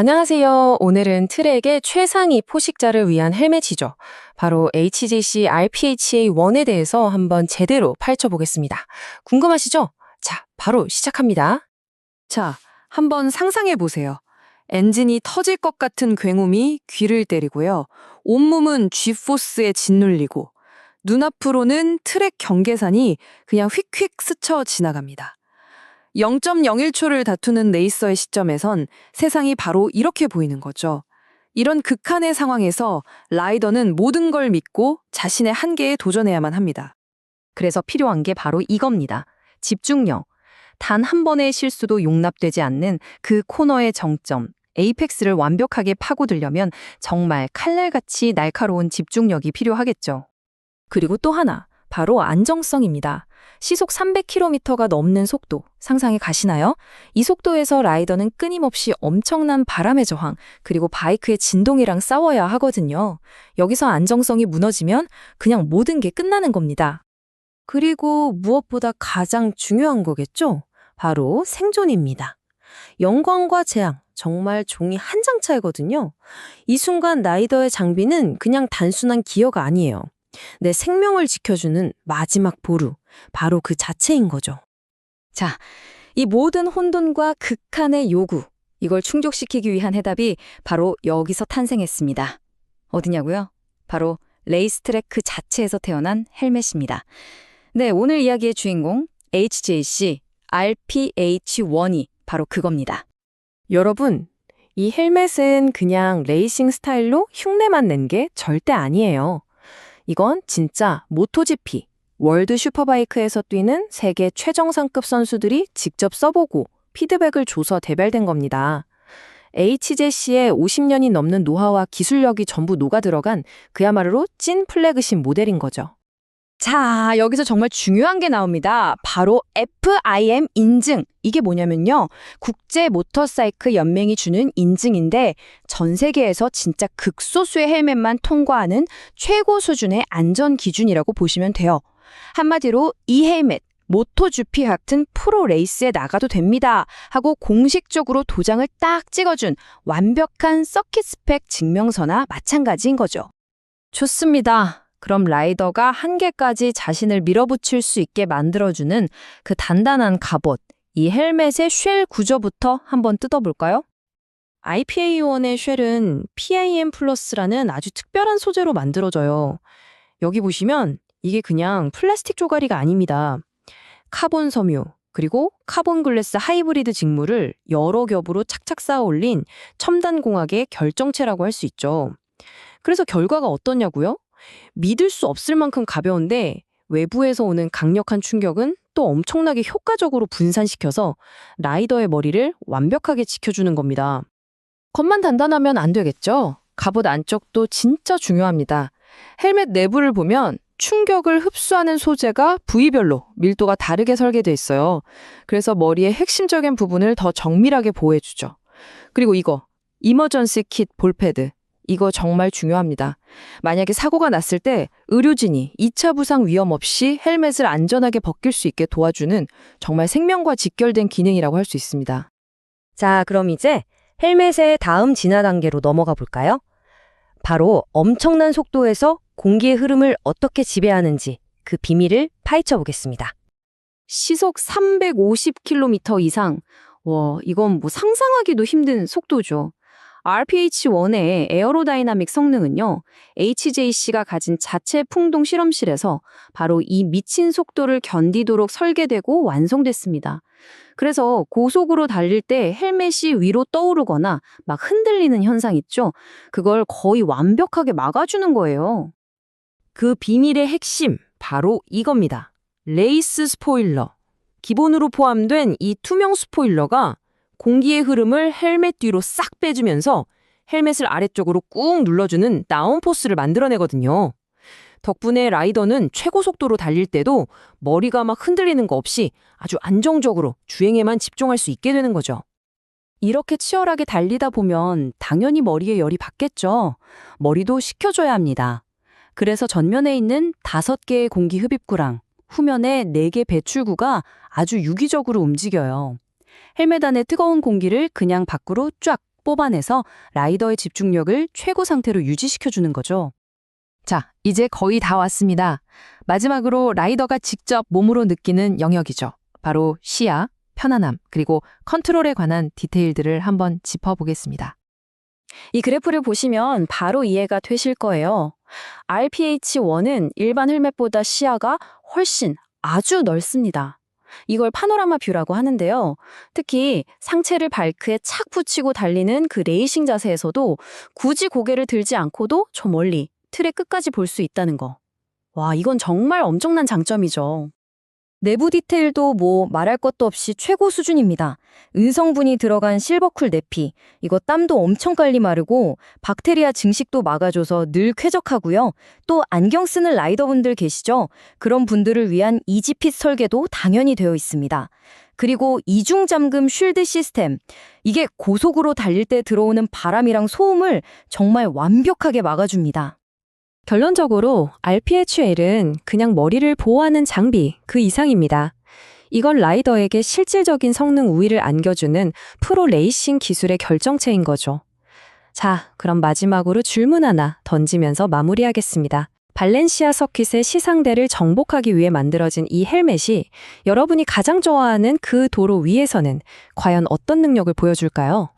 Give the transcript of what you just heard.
안녕하세요. 오늘은 트랙의 최상위 포식자를 위한 헬멧이죠. 바로 HJC RPHA-1에 대해서 한번 제대로 파헤쳐보겠습니다. 궁금하시죠? 자, 바로 시작합니다. 자, 한번 상상해 보세요. 엔진이 터질 것 같은 굉음이 귀를 때리고요. 온몸은 G포스에 짓눌리고 눈앞으로는 트랙 경계산이 그냥 휙휙 스쳐 지나갑니다. 0.01초를 다투는 레이서의 시점에선 세상이 바로 이렇게 보이는 거죠. 이런 극한의 상황에서 라이더는 모든 걸 믿고 자신의 한계에 도전해야만 합니다. 그래서 필요한 게 바로 이겁니다. 집중력. 단 한 번의 실수도 용납되지 않는 그 코너의 정점, 에이펙스를 완벽하게 파고들려면 정말 칼날같이 날카로운 집중력이 필요하겠죠. 그리고 또 하나, 바로 안정성입니다. 시속 300km가 넘는 속도, 상상이 가시나요? 이 속도에서 라이더는 끊임없이 엄청난 바람의 저항, 그리고 바이크의 진동이랑 싸워야 하거든요. 여기서 안정성이 무너지면 그냥 모든 게 끝나는 겁니다. 그리고 무엇보다 가장 중요한 거겠죠? 바로 생존입니다. 영광과 재앙, 정말 종이 한 장 차이거든요. 이 순간 라이더의 장비는 그냥 단순한 기어가 아니에요. 내 생명을 지켜주는 마지막 보루, 바로 그 자체인 거죠. 자, 이 모든 혼돈과 극한의 요구, 이걸 충족시키기 위한 해답이 바로 여기서 탄생했습니다. 어디냐고요? 바로 레이스트랙 그 자체에서 태어난 헬멧입니다. 네, 오늘 이야기의 주인공 HJC RPH1이 바로 그겁니다. 여러분, 이 헬멧은 그냥 레이싱 스타일로 흉내만 낸 게 절대 아니에요. 이건 진짜 모토GP, 월드 슈퍼바이크에서 뛰는 세계 최정상급 선수들이 직접 써보고 피드백을 줘서 대별된 겁니다. HJC의 50년이 넘는 노하우와 기술력이 전부 녹아 들어간 그야말로 찐 플래그십 모델인 거죠. 자, 여기서 정말 중요한 게 나옵니다. 바로 FIM 인증. 이게 뭐냐면요. 국제 모터사이클 연맹이 주는 인증인데 전 세계에서 진짜 극소수의 헬멧만 통과하는 최고 수준의 안전 기준이라고 보시면 돼요. 한마디로 이 헬멧 모토GP 같은 프로 레이스에 나가도 됩니다. 하고 공식적으로 도장을 딱 찍어준 완벽한 서킷 스펙 증명서나 마찬가지인 거죠. 좋습니다. 그럼 라이더가 한계까지 자신을 밀어붙일 수 있게 만들어주는 그 단단한 갑옷, 이 헬멧의 쉘 구조부터 한번 뜯어볼까요? IPA1의 쉘은 PIM 플러스라는 아주 특별한 소재로 만들어져요. 여기 보시면 이게 그냥 플라스틱 조가리가 아닙니다. 카본 섬유, 그리고 카본 글래스 하이브리드 직물을 여러 겹으로 착착 쌓아 올린 첨단 공학의 결정체라고 할 수 있죠. 그래서 결과가 어떠냐고요? 믿을 수 없을 만큼 가벼운데 외부에서 오는 강력한 충격은 또 엄청나게 효과적으로 분산시켜서 라이더의 머리를 완벽하게 지켜주는 겁니다. 겉만 단단하면 안 되겠죠? 갑옷 안쪽도 진짜 중요합니다. 헬멧 내부를 보면 충격을 흡수하는 소재가 부위별로 밀도가 다르게 설계돼 있어요. 그래서 머리의 핵심적인 부분을 더 정밀하게 보호해주죠. 그리고 이거, 이머전시 킷 볼패드. 이거 정말 중요합니다. 만약에 사고가 났을 때 의료진이 2차 부상 위험 없이 헬멧을 안전하게 벗길 수 있게 도와주는 정말 생명과 직결된 기능이라고 할 수 있습니다. 자, 그럼 이제 헬멧의 다음 진화 단계로 넘어가 볼까요? 바로 엄청난 속도에서 공기의 흐름을 어떻게 지배하는지 그 비밀을 파헤쳐 보겠습니다. 시속 350km 이상. 와, 이건 뭐 상상하기도 힘든 속도죠. RPH1의 에어로다이나믹 성능은요, HJC가 가진 자체 풍동 실험실에서 바로 이 미친 속도를 견디도록 설계되고 완성됐습니다. 그래서 고속으로 달릴 때 헬멧이 위로 떠오르거나 막 흔들리는 현상 있죠? 그걸 거의 완벽하게 막아주는 거예요. 그 비밀의 핵심, 바로 이겁니다. 레이스 스포일러. 기본으로 포함된 이 투명 스포일러가 공기의 흐름을 헬멧 뒤로 싹 빼주면서 헬멧을 아래쪽으로 꾹 눌러주는 다운포스를 만들어내거든요. 덕분에 라이더는 최고 속도로 달릴 때도 머리가 막 흔들리는 거 없이 아주 안정적으로 주행에만 집중할 수 있게 되는 거죠. 이렇게 치열하게 달리다 보면 당연히 머리에 열이 받겠죠. 머리도 식혀줘야 합니다. 그래서 전면에 있는 다섯 개의 공기 흡입구랑 후면에 네 개 배출구가 아주 유기적으로 움직여요. 헬멧 안의 뜨거운 공기를 그냥 밖으로 쫙 뽑아내서 라이더의 집중력을 최고 상태로 유지시켜주는 거죠. 자, 이제 거의 다 왔습니다. 마지막으로 라이더가 직접 몸으로 느끼는 영역이죠. 바로 시야, 편안함, 그리고 컨트롤에 관한 디테일들을 한번 짚어보겠습니다. 이 그래프를 보시면 바로 이해가 되실 거예요. RPH1은 일반 헬멧보다 시야가 훨씬 아주 넓습니다. 이걸 파노라마 뷰라고 하는데요. 특히 상체를 발크에 착 붙이고 달리는 그 레이싱 자세에서도 굳이 고개를 들지 않고도 저 멀리 틀의 끝까지 볼 수 있다는 거. 와, 이건 정말 엄청난 장점이죠. 내부 디테일도 뭐 말할 것도 없이 최고 수준입니다. 은성분이 들어간 실버쿨 내피. 이거 땀도 엄청 빨리 마르고 박테리아 증식도 막아줘서 늘 쾌적하고요. 또 안경 쓰는 라이더분들 계시죠? 그런 분들을 위한 이지핏 설계도 당연히 되어 있습니다. 그리고 이중 잠금 쉴드 시스템. 이게 고속으로 달릴 때 들어오는 바람이랑 소음을 정말 완벽하게 막아줍니다. 결론적으로 RPHL은 그냥 머리를 보호하는 장비 그 이상입니다. 이건 라이더에게 실질적인 성능 우위를 안겨주는 프로 레이싱 기술의 결정체인 거죠. 자, 그럼 마지막으로 질문 하나 던지면서 마무리하겠습니다. 발렌시아 서킷의 시상대를 정복하기 위해 만들어진 이 헬멧이 여러분이 가장 좋아하는 그 도로 위에서는 과연 어떤 능력을 보여줄까요?